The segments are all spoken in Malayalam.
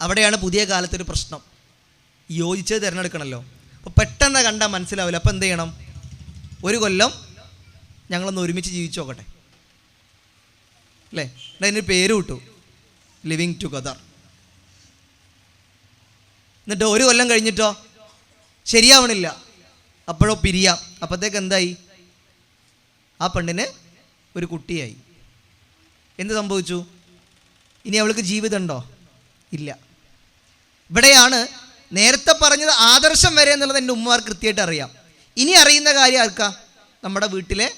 അവിടെയാണ് പുതിയ കാലത്തൊരു പ്രശ്നം. യോജിച്ച് തിരഞ്ഞെടുക്കണമല്ലോ അപ്പോൾ പെട്ടെന്ന് കണ്ടാൽ മനസ്സിലാവില്ല. അപ്പോൾ എന്ത് ചെയ്യണം ഒരു കൊല്ലം ഞങ്ങളൊന്ന് ഒരുമിച്ച് ജീവിച്ചു നോക്കട്ടെ. അല്ലേ? അതിന് പേര് കിട്ടു ലിവിങ് ടുഗദർ എന്നിട്ട് ഒരു കൊല്ലം കഴിഞ്ഞിട്ടോ? ശരിയാവണില്ല. അപ്പോഴോ പിരിയാം. അപ്പോഴത്തേക്ക് എന്തായി? ആ പെണ്ണിന് ഒരു കുട്ടിയായി. എന്ത് സംഭവിച്ചു? ഇനി അവൾക്ക് ജീവിതമുണ്ടോ? ഇല്ല. ഇവിടെയാണ് നേരത്തെ പറഞ്ഞത് ആദർശം വരെ എന്നുള്ളത് എന്റെ ഉമ്മമാർ കൃത്യമായിട്ട് അറിയാം. ഇനി അറിയുന്ന കാര്യം ആർക്കാ? നമ്മുടെ വീട്ടിലെ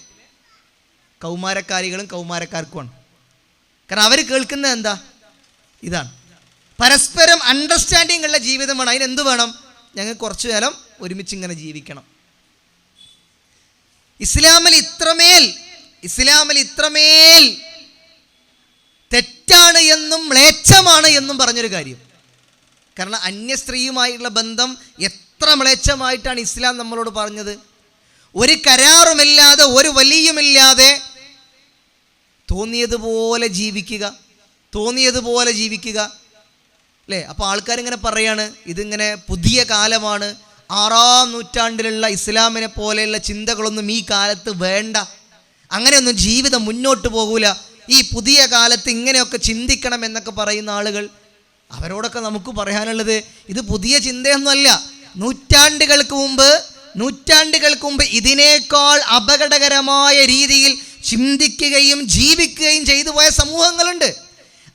കൗമാരക്കാരികളും കൗമാരക്കാർക്കുമാണ് കാരണം അവർ കേൾക്കുന്നത് എന്താ? ഇതാണ്. പരസ്പരം അണ്ടർസ്റ്റാൻഡിങ് ഉള്ള ജീവിതമാണ് അതിനെന്ത് വേണം? ഞങ്ങൾ കുറച്ചു കാലം ഒരുമിച്ച് ഇങ്ങനെ ജീവിക്കണം. ഇസ്ലാമിൽ ഇത്രമേൽ ഇസ്ലാമിൽ ഇത്രമേൽ തെറ്റാണ് എന്നും മ്ലേച്ഛമാണ് എന്നും പറഞ്ഞൊരു കാര്യം. കാരണം അന്യ സ്ത്രീയുമായിട്ടുള്ള ബന്ധം എത്ര മ്ലേച്ഛമായിട്ടാണ് ഇസ്ലാം നമ്മളോട് പറഞ്ഞത്? ഒരു കരാറുമില്ലാതെ ഒരു വലിയുമില്ലാതെ തോന്നിയതുപോലെ ജീവിക്കുക തോന്നിയതുപോലെ ജീവിക്കുക. അല്ലേ? അപ്പോൾ ആൾക്കാരിങ്ങനെ പറയാണ് ഇതിങ്ങനെ പുതിയ കാലമാണ് ആറാം നൂറ്റാണ്ടിലുള്ള ഇസ്ലാമിനെ പോലെയുള്ള ചിന്തകളൊന്നും ഈ കാലത്ത് വേണ്ട. അങ്ങനെയൊന്നും ജീവിതം മുന്നോട്ട് പോകൂല. ഈ പുതിയ കാലത്ത് ഇങ്ങനെയൊക്കെ ചിന്തിക്കണം എന്നൊക്കെ പറയുന്ന ആളുകൾ അവരോടൊക്കെ നമുക്ക് പറയാനുള്ളത് ഇത് പുതിയ ചിന്തയൊന്നുമല്ല. നൂറ്റാണ്ടുകൾക്ക് മുമ്പ് നൂറ്റാണ്ടുകൾക്ക് മുമ്പ് ഇതിനേക്കാൾ അപകടകരമായ രീതിയിൽ ചിന്തിക്കുകയും ജീവിക്കുകയും ചെയ്തു പോയ സമൂഹങ്ങളുണ്ട്.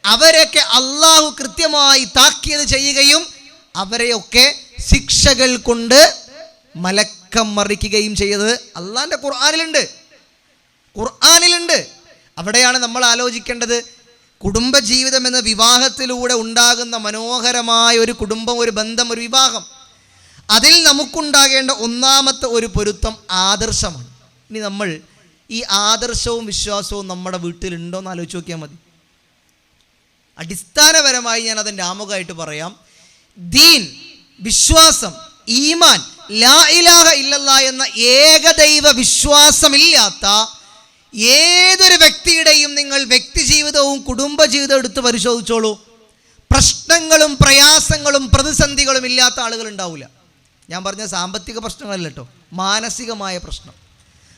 അവരൊക്കെ അള്ളാഹു കൃത്യമായി താക്കിയത് ചെയ്യുകയും അവരെയൊക്കെ ശിക്ഷകൾ കൊണ്ട് മലക്കം മറിക്കുകയും ചെയ്തത് അള്ളാഹിന്റെ ഖുർആാനിലുണ്ട്. ഖുർആാനിലുണ്ട്. അവിടെയാണ് നമ്മൾ ആലോചിക്കേണ്ടത് കുടുംബജീവിതം എന്ന വിവാഹത്തിലൂടെ ഉണ്ടാകുന്ന മനോഹരമായ ഒരു കുടുംബം ഒരു ബന്ധം ഒരു വിവാഹം. അതിൽ നമുക്കുണ്ടാകേണ്ട ഒന്നാമത്തെ ഒരു പൊരുത്തം ആദർശമാണ്. ഇനി നമ്മൾ ഈ ആദർശവും വിശ്വാസവും നമ്മുടെ വീട്ടിലുണ്ടോ എന്ന് ആലോചിച്ച് നോക്കിയാൽ മതി. അടിസ്ഥാനപരമായി ഞാൻ അതിന്റെ ആമുഖമായിട്ട് പറയാം. ദീൻ വിശ്വാസം ഈമാൻ ലാ ഇലാഹ ഇല്ലല്ല എന്ന ഏകദൈവ വിശ്വാസമില്ലാത്ത ഏതൊരു വ്യക്തിയുടെയും നിങ്ങൾ വ്യക്തി ജീവിതവും കുടുംബ ജീവിതവും എടുത്ത് പരിശോധിച്ചോളൂ. പ്രശ്നങ്ങളും പ്രയാസങ്ങളും പ്രതിസന്ധികളും ഇല്ലാത്ത ആളുകൾ ഉണ്ടാവില്ല ഞാൻ പറഞ്ഞ സാമ്പത്തിക പ്രശ്നങ്ങളല്ല കേട്ടോ മാനസികമായ പ്രശ്നം.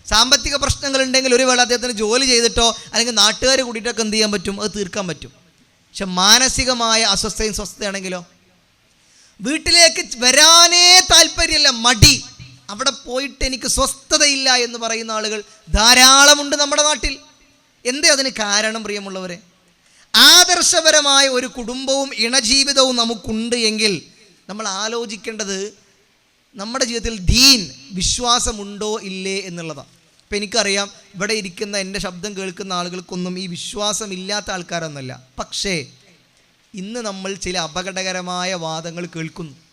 സാമ്പത്തിക പ്രശ്നങ്ങളുണ്ടെങ്കിൽ ഒരു വേള അദ്ദേഹത്തിന് ജോലി ചെയ്തിട്ടോ അല്ലെങ്കിൽ നാട്ടുകാർ കൂടിയിട്ടൊക്കെ എന്ത് ചെയ്യാൻ പറ്റും? അത് തീർക്കാൻ പറ്റും. പക്ഷെ മാനസികമായ അസ്വസ്ഥയും സ്വസ്ഥതയാണെങ്കിലോ? വീട്ടിലേക്ക് വരാനേ താല്പര്യമില്ല. മടി. അവിടെ പോയിട്ട് എനിക്ക് സ്വസ്ഥതയില്ല എന്ന് പറയുന്ന ആളുകൾ ധാരാളമുണ്ട് നമ്മുടെ നാട്ടിൽ. എന്തേ അതിന് കാരണം പ്രിയമുള്ളവരെ? ആദർശപരമായ ഒരു കുടുംബവും ഇണജീവിതവും നമുക്കുണ്ട് എങ്കിൽ നമ്മൾ ആലോചിക്കേണ്ടത് നമ്മുടെ ജീവിതത്തിൽ ദീൻ വിശ്വാസമുണ്ടോ ഇല്ലേ എന്നുള്ളതാണ്. ഇപ്പം എനിക്കറിയാം ഇവിടെ ഇരിക്കുന്ന എന്റെ ശബ്ദം കേൾക്കുന്ന ആളുകൾക്കൊന്നും ഈ വിശ്വാസം ഇല്ലാത്ത ആൾക്കാരൊന്നുമല്ല. പക്ഷേ ഇന്ന് നമ്മൾ ചില അപകടകരമായ വാദങ്ങൾ കേൾക്കുന്നു.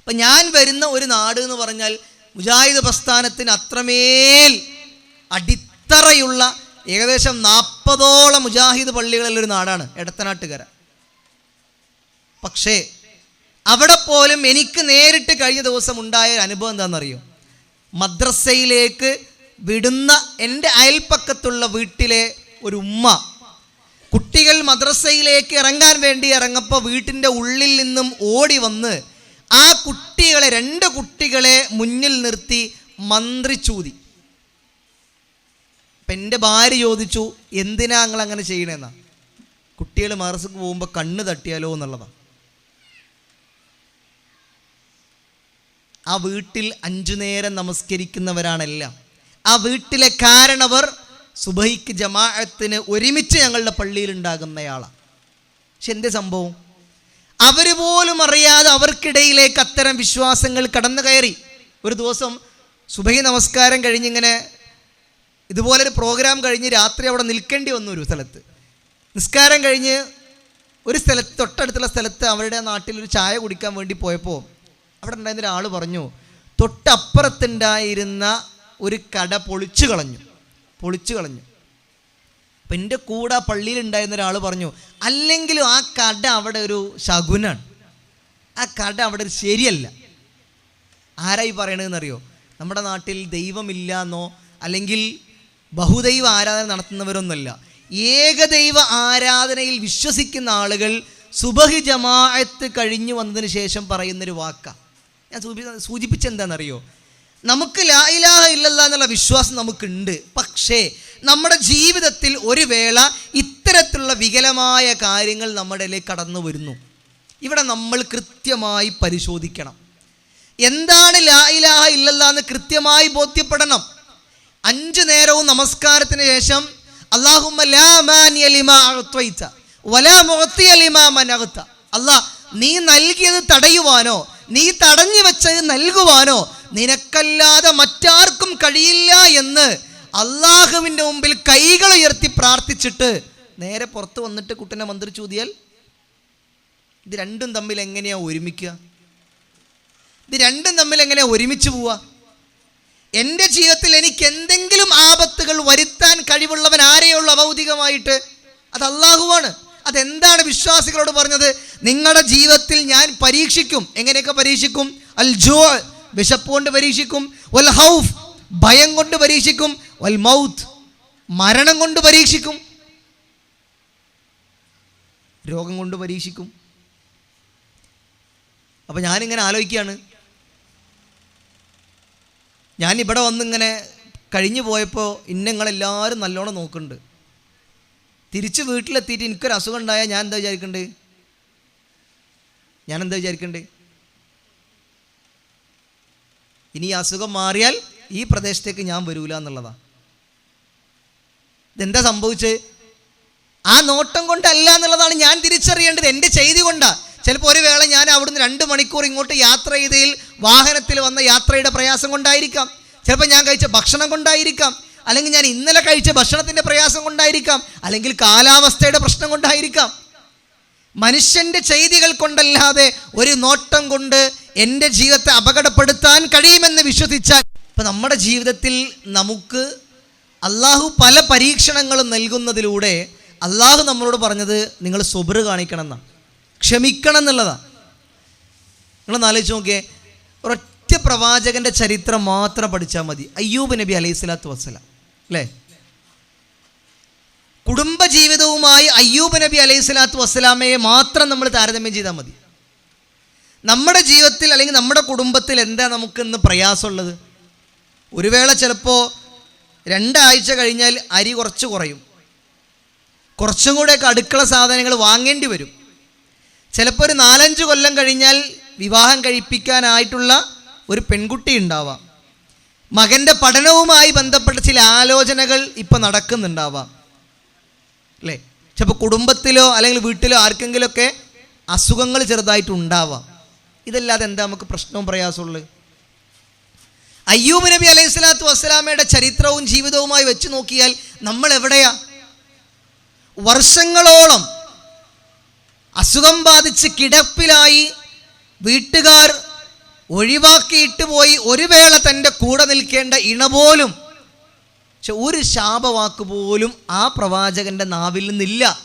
അപ്പം ഞാൻ വരുന്ന ഒരു നാട് എന്ന് പറഞ്ഞാൽ മുജാഹിദ് പ്രസ്ഥാനത്തിന് അത്രമേൽ അടിത്തറയുള്ള ഏകദേശം നാൽപ്പതോളം മുജാഹിദ് പള്ളികളുള്ള ഒരു നാടാണ് എടത്തനാട്ടുകര. പക്ഷേ അവിടെ പോലും എനിക്ക് നേരിട്ട് കഴിഞ്ഞ ദിവസം ഉണ്ടായ ഒരു അനുഭവം എന്താണെന്നറിയോ? മദ്രസയിലേക്ക് വിടുന്ന എന്റെ അയൽപ്പക്കത്തുള്ള വീട്ടിലെ ഒരു ഉമ്മ കുട്ടികൾ മദ്രസയിലേക്ക് ഇറങ്ങാൻ വേണ്ടി ഇറങ്ങപ്പോൾ വീട്ടിന്റെ ഉള്ളിൽ നിന്നും ഓടി വന്ന് ആ കുട്ടികളെ രണ്ട് കുട്ടികളെ മുന്നിൽ നിർത്തി മന്ത്രി ചൂതി. അപ്പം എന്റെ ഭാര്യ ചോദിച്ചു എന്തിനാ നിങ്ങൾ അങ്ങനെ ചെയ്യണേന്നാ? കുട്ടികൾ മദ്രസക്ക് പോകുമ്പോൾ കണ്ണ് തട്ടിയാലോ എന്നുള്ളതാണ് ആ വീട്ടിൽ അഞ്ചു നേരം നമസ്കരിക്കുന്നവരാണെല്ലാം. ആ വീട്ടിലെ കാരണവർ സുബൈക്ക് ജമാഅത്തിന് ഒരുമിച്ച് ഞങ്ങളുടെ പള്ളിയിൽ ഉണ്ടാകുന്നയാളാണ് പക്ഷെ എന്തേ സംഭവം? അവർ പോലും അറിയാതെ അവർക്കിടയിലേക്ക് അത്തരം വിശ്വാസങ്ങൾ കടന്നു കയറി ഒരു ദിവസം സുബൈ നമസ്കാരം കഴിഞ്ഞിങ്ങനെ ഇതുപോലൊരു പ്രോഗ്രാം കഴിഞ്ഞ് രാത്രി അവിടെ നിൽക്കേണ്ടി വന്നു ഒരു സ്ഥലത്ത്. നിസ്കാരം കഴിഞ്ഞ് ഒരു സ്ഥലത്ത് തൊട്ടടുത്തുള്ള സ്ഥലത്ത് അവരുടെ നാട്ടിൽ ഒരു ചായ കുടിക്കാൻ വേണ്ടി പോയപ്പോൾ അവിടെ ഉണ്ടായിരുന്ന ഒരാൾ പറഞ്ഞു തൊട്ടപ്പുറത്തുണ്ടായിരുന്ന ഒരു കട പൊളിച്ചു കളഞ്ഞു പൊളിച്ചു കളഞ്ഞു. അപ്പം എന്റെ കൂടെ പള്ളിയിൽ ഉണ്ടായിരുന്ന ഒരാൾ പറഞ്ഞു അല്ലെങ്കിലും ആ കട അവിടെ ഒരു ശകുനാണ്. ആ കട അവിടെ ഒരു ശരിയല്ല. ആരായി പറയണതെന്നറിയോ? നമ്മുടെ നാട്ടിൽ ദൈവമില്ല എന്നോ അല്ലെങ്കിൽ ബഹുദൈവ ആരാധന നടത്തുന്നവരൊന്നുമല്ല. ഏകദൈവ ആരാധനയിൽ വിശ്വസിക്കുന്ന ആളുകൾ സുബഹി ജമാഅത്ത് കഴിഞ്ഞു വന്നതിന് ശേഷം പറയുന്നൊരു വാക്കാണ് ഞാൻ സൂചി സൂചിപ്പിച്ചെന്താണെന്നറിയോ? നമുക്ക് ലാ ഇലാഹ ഇല്ലല്ലാ എന്നുള്ള വിശ്വാസം നമുക്കുണ്ട്. പക്ഷേ നമ്മുടെ ജീവിതത്തിൽ ഒരു വേള ഇത്തരത്തിലുള്ള വികലമായ കാര്യങ്ങൾ നമ്മുടെ ഇടയിലേക്ക് കടന്നു വരുന്നു. ഇവിടെ നമ്മൾ കൃത്യമായി പരിശോധിക്കണം. എന്താണ് ലാ ഇലാഹ ഇല്ലല്ലാ എന്ന് കൃത്യമായി ബോധ്യപ്പെടണം. അഞ്ചു നേരവും നമസ്കാരത്തിന് ശേഷം അല്ലാ നീ നൽകിയത് തടയുവാനോ നീ തടഞ്ഞു വെച്ചത് നൽകുവാനോ നിനക്കല്ലാതെ മറ്റാർക്കും കഴിയില്ല എന്ന് അള്ളാഹുവിന്റെ മുമ്പിൽ കൈകൾ ഉയർത്തി പ്രാർത്ഥിച്ചിട്ട് നേരെ പുറത്ത് വന്നിട്ട് കുട്ടനെ മന്ത്രിച്ചു ഊതിയാൽ ഇത് രണ്ടും തമ്മിൽ എങ്ങനെയാ ഒരുമിക്കുക? ഇത് രണ്ടും തമ്മിൽ എങ്ങനെയാ ഒരുമിച്ച് പോവുക? എന്റെ ജീവിതത്തിൽ എനിക്ക് എന്തെങ്കിലും ആപത്തുകൾ വരുത്താൻ കഴിവുള്ളവൻ ആരെയുള്ള അഭൗതികമായിട്ട് അത് അള്ളാഹുവാണ് അതെന്താണ് വിശ്വാസികളോട് പറഞ്ഞത്? നിങ്ങളുടെ ജീവിതത്തിൽ ഞാൻ പരീക്ഷിക്കും. എങ്ങനെയൊക്കെ പരീക്ഷിക്കും? അൽ ജോ വിശപ്പ് കൊണ്ട് പരീക്ഷിക്കും ഹൗഫ് ഭയം കൊണ്ട് പരീക്ഷിക്കും വൽ മൗത്ത് മരണം കൊണ്ട് പരീക്ഷിക്കും. രോഗം കൊണ്ട് പരീക്ഷിക്കും. അപ്പം ഞാനിങ്ങനെ ആലോചിക്കുകയാണ്. ഞാൻ ഇവിടെ വന്നിങ്ങനെ കഴിഞ്ഞു പോയപ്പോൾ ഇന്നങ്ങളെല്ലാവരും നല്ലോണം നോക്കുന്നുണ്ട്. തിരിച്ച് വീട്ടിലെത്തിയിട്ട് എനിക്കൊരു അസുഖം ഉണ്ടായാൽ ഞാൻ എന്താ വിചാരിക്കണ്ടേ? ഞാൻ എന്താ വിചാരിക്കണ്ടേ? ഇനി അസുഖം മാറിയാൽ ഈ പ്രദേശത്തേക്ക് ഞാൻ വരൂല എന്നുള്ളതാ. ഇതെന്താ സംഭവിച്ചത് ആ നോട്ടം കൊണ്ടല്ല എന്നുള്ളതാണ് ഞാൻ തിരിച്ചറിയേണ്ടത്. എന്റെ ചെയ്തി കൊണ്ടാണ് ചിലപ്പോൾ ഒരു വേള ഞാൻ അവിടുന്ന് രണ്ട് മണിക്കൂർ ഇങ്ങോട്ട് യാത്ര ചെയ്തതിൽ വാഹനത്തിൽ വന്ന യാത്രയുടെ പ്രയാസം കൊണ്ടായിരിക്കാം. ചിലപ്പോൾ ഞാൻ കഴിച്ച ഭക്ഷണം കൊണ്ടായിരിക്കാം. അല്ലെങ്കിൽ ഞാൻ ഇന്നലെ കഴിച്ച ഭക്ഷണത്തിന്റെ പ്രയാസം കൊണ്ടായിരിക്കാം. അല്ലെങ്കിൽ കാലാവസ്ഥയുടെ പ്രശ്നം കൊണ്ടായിരിക്കാം. മനുഷ്യന്റെ ചെയ്തികൾ കൊണ്ടല്ലാതെ ഒരു നോട്ടം കൊണ്ട് എന്റെ ജീവിതത്തെ അപകടപ്പെടുത്താൻ കഴിയുമെന്ന് വിശ്വസിച്ചാൽ ഇപ്പം നമ്മുടെ ജീവിതത്തിൽ നമുക്ക് അള്ളാഹു പല പരീക്ഷണങ്ങളും നൽകുന്നതിലൂടെ അള്ളാഹു നമ്മളോട് പറഞ്ഞത് നിങ്ങൾ സ്വബർ കാണിക്കണം എന്നാണ് ക്ഷമിക്കണം എന്നുള്ളതാണ് നിങ്ങളൊന്ന് ആലോചിച്ച് നോക്കിയേ ഒരൊറ്റ പ്രവാചകന്റെ ചരിത്രം മാത്രം പഠിച്ചാൽ മതി. അയ്യൂബ് നബി അലൈഹി സ്വലാത്തു വസ്സലാം. അല്ലേ? കുടുംബജീവിതവുമായി അയ്യൂബ് നബി അലൈഹി സ്വലാത്തു വസ്സലാമയെ മാത്രം നമ്മൾ താരതമ്യം ചെയ്താൽ മതി. നമ്മുടെ ജീവിതത്തിൽ അല്ലെങ്കിൽ നമ്മുടെ കുടുംബത്തിൽ എന്താ നമുക്കിന്ന് പ്രയാസമുള്ളത്? ഒരു വേള ചിലപ്പോൾ രണ്ടാഴ്ച കഴിഞ്ഞാൽ അരി കുറച്ച് കുറയും. കുറച്ചും കൂടെയൊക്കെ അടുക്കള സാധനങ്ങൾ വാങ്ങേണ്ടി വരും. ചിലപ്പോൾ ഒരു നാലഞ്ച് കൊല്ലം കഴിഞ്ഞാൽ വിവാഹം കഴിപ്പിക്കാനായിട്ടുള്ള ഒരു പെൺകുട്ടി ഉണ്ടാവാം. മകന്റെ പഠനവുമായി ബന്ധപ്പെട്ട ചില ആലോചനകൾ ഇപ്പം നടക്കുന്നുണ്ടാവാം. അല്ലേ? ചിലപ്പോൾ കുടുംബത്തിലോ അല്ലെങ്കിൽ വീട്ടിലോ ആർക്കെങ്കിലുമൊക്കെ അസുഖങ്ങൾ ചെറുതായിട്ട് ഉണ്ടാവാം. ഇതല്ലാതെ എന്താ നമുക്ക് പ്രശ്നവും പ്രയാസമുള്ളത് അയ്യൂബ് നബി അലൈഹി സ്വലാത്തു വസ്സലാമയുടെ ചരിത്രവും ജീവിതവുമായി വെച്ച് നോക്കിയാൽ നമ്മൾ എവിടെയാ? വർഷങ്ങളോളം അസുഖം ബാധിച്ച് കിടപ്പിലായി വീട്ടുകാർ ഒഴിവാക്കിയിട്ട് പോയി ഒരു വേള തന്റെ കൂടെ നിൽക്കേണ്ട ഇണ പോലും. പക്ഷെ ഒരു ശാപവാക്ക് പോലും ആ പ്രവാചകന്റെ നാവിൽ നിന്നില്ല.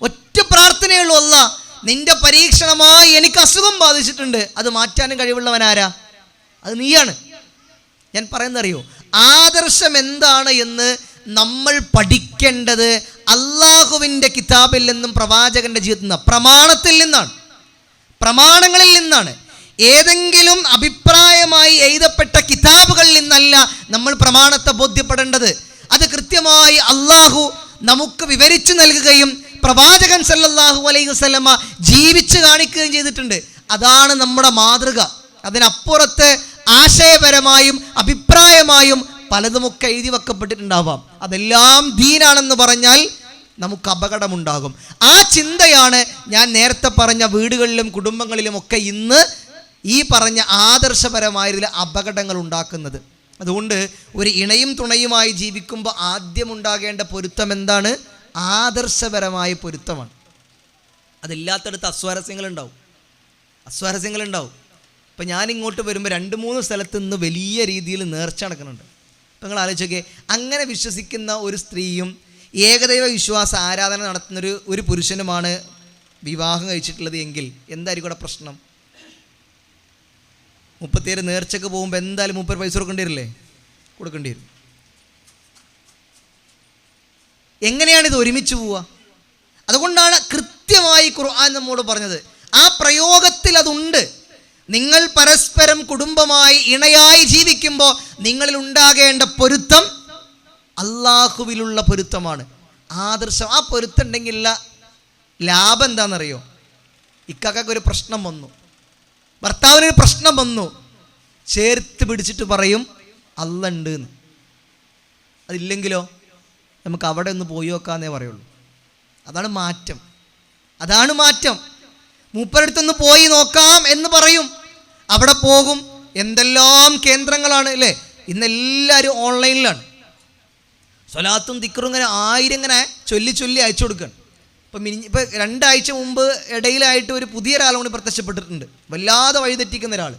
ഒറ്റ പ്രാർത്ഥനയുള്ള നിന്റെ പരീക്ഷണമായി എനിക്ക് അസുഖം ബാധിച്ചിട്ടുണ്ട്. അത് മാറ്റാനും കഴിവുള്ളവനാരാ? അത് നീയാണ്. ഞാൻ പറയുന്നറിയോ ആദർശം എന്താണ് എന്ന് നമ്മൾ പഠിക്കേണ്ടത് അള്ളാഹുവിന്റെ കിതാബിൽ നിന്നും പ്രവാചകന്റെ ജീവിതത്തിൽ നിന്നാണ്. പ്രമാണത്തിൽ നിന്നാണ്. പ്രമാണങ്ങളിൽ നിന്നാണ്. ഏതെങ്കിലും അഭിപ്രായമായി എഴുതപ്പെട്ട കിതാബുകളിൽ നിന്നല്ല നമ്മൾ പ്രമാണത്തെ ബോധ്യപ്പെടേണ്ടത്. അത് കൃത്യമായി അള്ളാഹു നമുക്ക് വിവരിച്ചു നൽകുകയും പ്രവാചകൻ സല്ലല്ലാഹു അലൈഹി വസല്ലമ ജീവിച്ചു കാണിക്കുകയും ചെയ്തിട്ടുണ്ട്. അതാണ് നമ്മുടെ മാതൃക. അതിനപ്പുറത്ത് ആശയപരമായും അഭിപ്രായമായും പലതുമൊക്കെ എഴുതി വെക്കപ്പെട്ടിട്ടുണ്ടാവാം. അതെല്ലാം ദീനാണെന്ന് പറഞ്ഞാൽ നമുക്ക് അപകടമുണ്ടാകും. ആ ചിന്തയാണ് ഞാൻ നേരത്തെ പറഞ്ഞ വീടുകളിലും കുടുംബങ്ങളിലും ഒക്കെ ഇന്ന് ഈ പറഞ്ഞ ആദർശപരമായതിൽ അപകടങ്ങൾ ഉണ്ടാക്കുന്നത്. അതുകൊണ്ട് ഒരു ഇണയും തുണയുമായി ജീവിക്കുമ്പോൾ ആദ്യം ഉണ്ടാകേണ്ട പൊരുത്തം എന്താണ്? ആദർശപരമായ പൊരുത്തമാണ്. അതില്ലാത്തടത്ത് അസ്വാരസ്യങ്ങളുണ്ടാവും. അസ്വാരസ്യങ്ങളുണ്ടാവും. ഇപ്പം ഞാനിങ്ങോട്ട് വരുമ്പോൾ രണ്ട് മൂന്ന് സ്ഥലത്ത് നിന്ന് വലിയ രീതിയിൽ നേർച്ച നടക്കുന്നുണ്ട്. അപ്പം നിങ്ങൾ ആലോചിച്ചൊക്കെ അങ്ങനെ വിശ്വസിക്കുന്ന ഒരു സ്ത്രീയും ഏകദൈവ വിശ്വാസ ആരാധന നടത്തുന്നൊരു ഒരു പുരുഷനുമാണ് വിവാഹം കഴിച്ചിട്ടുള്ളത് എങ്കിൽ എന്തായിരിക്കും ഇവിടെ പ്രശ്നം? മുപ്പത്തിയേഴ് നേർച്ചക്ക് പോകുമ്പോൾ എന്തായാലും മുപ്പത് പൈസ കൊടുക്കേണ്ടി വരില്ലേ? കൊടുക്കേണ്ടി വരും. എങ്ങനെയാണ് ഇത് ഒരുമിച്ച് പോവുക? അതുകൊണ്ടാണ് കൃത്യ കൃത്യമായി ഖുർആൻ നമ്മോട് പറഞ്ഞത് ആ പ്രയോഗത്തിൽ അതുണ്ട്. നിങ്ങൾ പരസ്പരം കുടുംബമായി ഇണയായി ജീവിക്കുമ്പോൾ നിങ്ങളിൽ ഉണ്ടാകേണ്ട പൊരുത്തം അള്ളാഹുവിലുള്ള പൊരുത്തമാണ്. ആദർശം. ആ പൊരുത്തം ലാഭം എന്താണെന്നറിയോ ഇക്കാക്കൊരു പ്രശ്നം വന്നു. ഭർത്താവിനൊരു പ്രശ്നം വന്നു. ചേർത്ത് പിടിച്ചിട്ട് പറയും അല്ല ഉണ്ട് എന്ന് അതില്ലെങ്കിലോ? നമുക്ക് അവിടെ ഒന്ന് പോയി നോക്കാന്നേ പറയുള്ളൂ. അതാണ് മാറ്റം. അതാണ് മാറ്റം. മൂപ്പരടുത്തൊന്ന് പോയി നോക്കാം എന്ന് പറയും. അവിടെ പോകും. എന്തെല്ലാം കേന്ദ്രങ്ങളാണ് അല്ലേ? ഇന്ന് എല്ലാവരും ഓൺലൈനിലാണ്. സ്വലാത്തും ദിക്കറും ഇങ്ങനെ ആയിരം ഇങ്ങനെ ചൊല്ലി ചൊല്ലി അയച്ചു കൊടുക്കുകയാണ് ഇപ്പം മിനി ഇപ്പം രണ്ടാഴ്ച മുമ്പ് ഇടയിലായിട്ട് ഒരു പുതിയ ഒരാളും കൂടി പ്രത്യക്ഷപ്പെട്ടിട്ടുണ്ട്. വല്ലാതെ വഴിതെറ്റിക്കുന്ന ഒരാൾ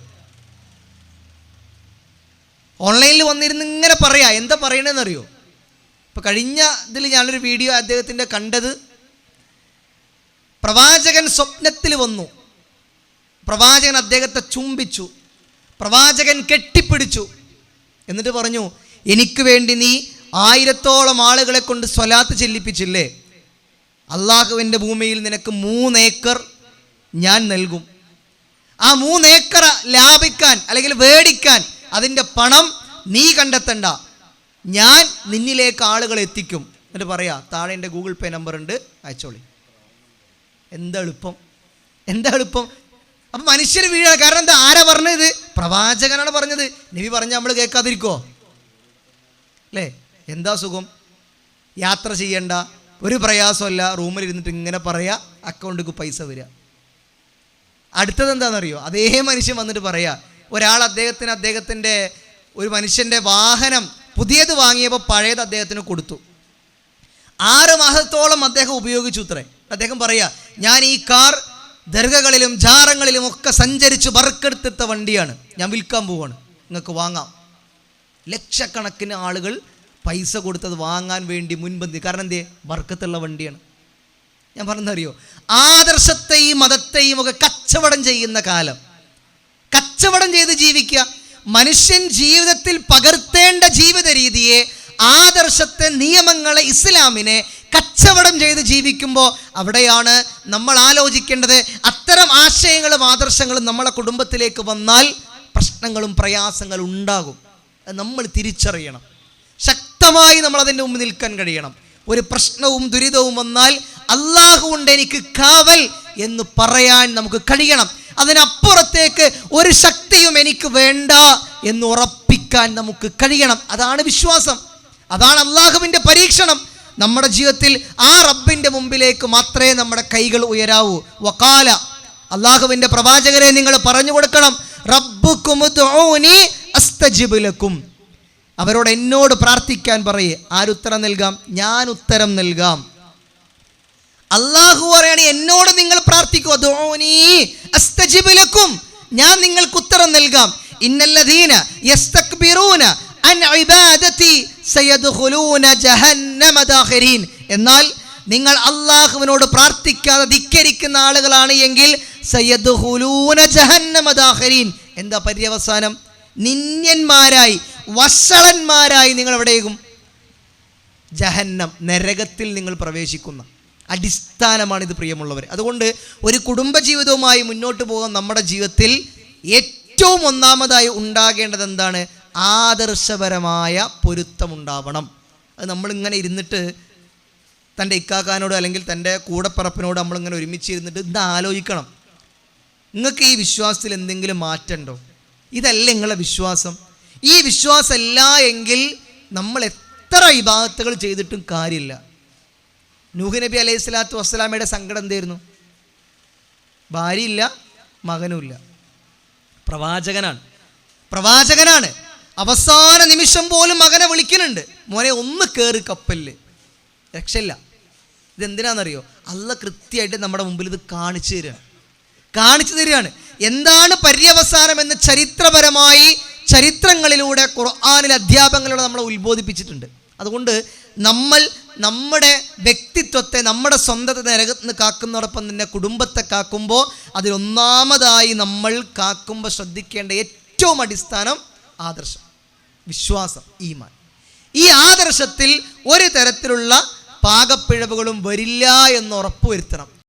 ഓൺലൈനിൽ വന്നിരുന്ന് ഇങ്ങനെ പറയാ. എന്താ പറയണതെന്നറിയോ? ഇപ്പം കഴിഞ്ഞ ഇതിൽ ഞാനൊരു വീഡിയോ അദ്ദേഹത്തിന്റെ കണ്ടത് പ്രവാചകൻ സ്വപ്നത്തിൽ വന്നു. പ്രവാചകൻ അദ്ദേഹത്തെ ചുംബിച്ചു. പ്രവാചകൻ കെട്ടിപ്പിടിച്ചു. എന്നിട്ട് പറഞ്ഞു എനിക്ക് വേണ്ടി നീ ആയിരത്തോളം ആളുകളെ കൊണ്ട് സ്വലാത്ത് ചെല്ലിപ്പിച്ചില്ലേ? അള്ളാഹുവിന്റെ ഭൂമിയിൽ നിനക്ക് മൂന്നേക്കർ ഞാൻ നൽകും. ആ മൂന്നേക്കർ ലാഭിക്കാൻ അല്ലെങ്കിൽ വേടിക്കാൻ അതിന്റെ പണം നീ കണ്ടെത്തണ്ട. ഞാൻ നിന്നിലേക്ക് ആളുകൾ എത്തിക്കും. എന്നിട്ട് പറയാ താഴെ എന്റെ ഗൂഗിൾ പേ നമ്പർ ഉണ്ട് അയച്ചോളി. എന്താ എളുപ്പം എന്താ എളുപ്പം അപ്പം മനുഷ്യർ വീഴാണ്. കാരണം എന്താ? ആരാ പറഞ്ഞത്? പ്രവാചകനാണ് പറഞ്ഞത്. നബി പറഞ്ഞ നമ്മൾ കേൾക്കാതിരിക്കോ? അല്ലേ? എന്താ സുഖം? യാത്ര ചെയ്യണ്ട. ഒരു പ്രയാസമല്ല. റൂമിൽ ഇരുന്നിട്ട് ഇങ്ങനെ പറയാ. അക്കൗണ്ടിക്ക് പൈസ വരിക. അടുത്തത് എന്താണെന്നറിയോ? അതേ മനുഷ്യൻ വന്നിട്ട് പറയാ. ഒരാൾ അദ്ദേഹത്തിന് അദ്ദേഹത്തിന്റെ ഒരു മനുഷ്യന്റെ വാഹനം പുതിയത് വാങ്ങിയപ്പോൾ പഴയത് അദ്ദേഹത്തിന് കൊടുത്തു. ആറ് മാസത്തോളം അദ്ദേഹം ഉപയോഗിച്ചു ഇത്രേ. അദ്ദേഹം പറയുക ഞാൻ ഈ കാർ ദർഗകളിലും ജാറങ്ങളിലും ഒക്കെ സഞ്ചരിച്ച് ബർക്കെടുത്തെത്ത വണ്ടിയാണ്. ഞാൻ വിൽക്കാൻ പോവാണ്. നിങ്ങൾക്ക് വാങ്ങാം. ലക്ഷക്കണക്കിന് ആളുകൾ പൈസ കൊടുത്തത് വാങ്ങാൻ വേണ്ടി മുൻപന്തി. കാരണം എന്തേ? വർക്കത്തുള്ള വണ്ടിയാണ്. ഞാൻ പറഞ്ഞറിയോ ആദർശത്തെയും മതത്തെയും ഒക്കെ കച്ചവടം ചെയ്യുന്ന കാലം. കച്ചവടം ചെയ്ത് ജീവിക്കുക. മനുഷ്യൻ ജീവിതത്തിൽ പകർത്തേണ്ട ജീവിത രീതിയെ ആദർശത്തെ നിയമങ്ങളെ ഇസ്ലാമിനെ കച്ചവടം ചെയ്ത് ജീവിക്കുമ്പോൾ അവിടെയാണ് നമ്മൾ ആലോചിക്കേണ്ടത്. അത്തരം ആശയങ്ങളും ആദർശങ്ങളും നമ്മളെ കുടുംബത്തിലേക്ക് വന്നാൽ പ്രശ്നങ്ങളും പ്രയാസങ്ങളും ഉണ്ടാകും. നമ്മൾ തിരിച്ചറിയണം. ശക്തമായി നമ്മൾ അതിന്റെ മുമ്പ് നിൽക്കാൻ കഴിയണം. ഒരു പ്രശ്നവും ദുരിതവും വന്നാൽ അള്ളാഹു കൊണ്ട് എനിക്ക് കാവൽ എന്ന് പറയാൻ നമുക്ക് കഴിയണം. അതിനപ്പുറത്തേക്ക് ഒരു ശക്തിയും എനിക്ക് വേണ്ട എന്ന് ഉറപ്പിക്കാൻ നമുക്ക് കഴിയണം. അതാണ് വിശ്വാസം. അതാണ് അള്ളാഹുവിന്റെ പരീക്ഷണം. നമ്മുടെ ജീവിതത്തിൽ ആ റബ്ബിന്റെ മുമ്പിലേക്ക് മാത്രമേ നമ്മുടെ കൈകൾ ഉയരാവൂ. വക്കാല അള്ളാഹുവിന്റെ പ്രവാചകരെ നിങ്ങൾ പറഞ്ഞു കൊടുക്കണം. റബ്ബുക്കും അവരോട് എന്നോട് പ്രാർത്ഥിക്കാൻ പറയേ. ആരുത്തരം നൽകാം? ഞാൻ ഉത്തരം നൽകാം. അള്ളാഹു പറയാണ് എന്നോട് നിങ്ങൾ പ്രാർത്ഥിക്കൂ. ഞാൻ നിങ്ങൾക്ക് ഉത്തരം നൽകാം. ഇന്നല്ലദീന യസ്തക്ബിറൂന അൻ ഇബാദതി എന്നാൽ നിങ്ങൾ അള്ളാഹുവിനോട് പ്രാർത്ഥിക്കാതെ ധിക്കരിക്കുന്ന ആളുകളാണ് എങ്കിൽ എന്താ പര്യവസാനം? നിന്യന്മാരായി വഷളന്മാരായി നിങ്ങൾ എവിടെയും ജഹന്നം നരകത്തിൽ നിങ്ങൾ പ്രവേശിക്കുന്ന. ഇത് പ്രിയമുള്ളവർ. അതുകൊണ്ട് ഒരു കുടുംബജീവിതവുമായി മുന്നോട്ട് പോകാൻ നമ്മുടെ ജീവിതത്തിൽ ഏറ്റവും ഒന്നാമതായി ഉണ്ടാകേണ്ടത് എന്താണ്? ആദർശപരമായ പൊരുത്തമുണ്ടാവണം. അത് നമ്മളിങ്ങനെ ഇരുന്നിട്ട് തന്റെ ഇക്കാക്കാനോട് അല്ലെങ്കിൽ തന്റെ കൂടപ്പറപ്പിനോട് നമ്മളിങ്ങനെ ഒരുമിച്ച് ഇരുന്നിട്ട് ഇത് ആലോചിക്കണം നിങ്ങൾക്ക് ഈ വിശ്വാസത്തിൽ എന്തെങ്കിലും മാറ്റമുണ്ടോ? ഇതല്ല നിങ്ങളെ വിശ്വാസം. ഈ വിശ്വാസമല്ല എങ്കിൽ നമ്മൾ എത്ര ഇബാദത്തുകൾ ചെയ്തിട്ടും കാര്യമില്ല. നൂഹ് നബി അലൈഹി സ്വലാത്തു വസ്സലാമയുടെ സങ്കടം എന്തായിരുന്നു? ഭാര്യയില്ല മകനുമില്ല. പ്രവാചകനാണ്. പ്രവാചകനാണ്. അവസാന നിമിഷം പോലും മകനെ വിളിക്കുന്നുണ്ട്. മോനെ ഒന്ന് കയറി കപ്പലിൽ. രക്ഷയില്ല. ഇതെന്തിനാണെന്നറിയോ അല്ല കൃത്യമായിട്ട് നമ്മുടെ മുമ്പിൽ ഇത് കാണിച്ചു തരികയാണ് കാണിച്ചു തരികയാണ്. എന്താണ് പര്യവസാനം എന്ന് ചരിത്രപരമായി ചരിത്രങ്ങളിലൂടെ ഖുർആാനിലെ അധ്യാപകങ്ങളിലൂടെ നമ്മളെ ഉത്ബോധിപ്പിച്ചിട്ടുണ്ട്. അതുകൊണ്ട് നമ്മൾ നമ്മുടെ വ്യക്തിത്വത്തെ നമ്മുടെ സ്വന്തത്തെ നിരകത്ത് കാക്കുന്നതോടൊപ്പം തന്നെ കുടുംബത്തെ കാക്കുമ്പോൾ അതിലൊന്നാമതായി നമ്മൾ കാക്കുമ്പോൾ ശ്രദ്ധിക്കേണ്ട ഏറ്റവും അടിസ്ഥാനം ആദർശം വിശ്വാസം ഈമാൻ. ഈ ആദർശത്തിൽ ഒരു തരത്തിലുള്ള പാകപ്പിഴവുകളും വരില്ല എന്ന് ഉറപ്പുവരുത്തണം.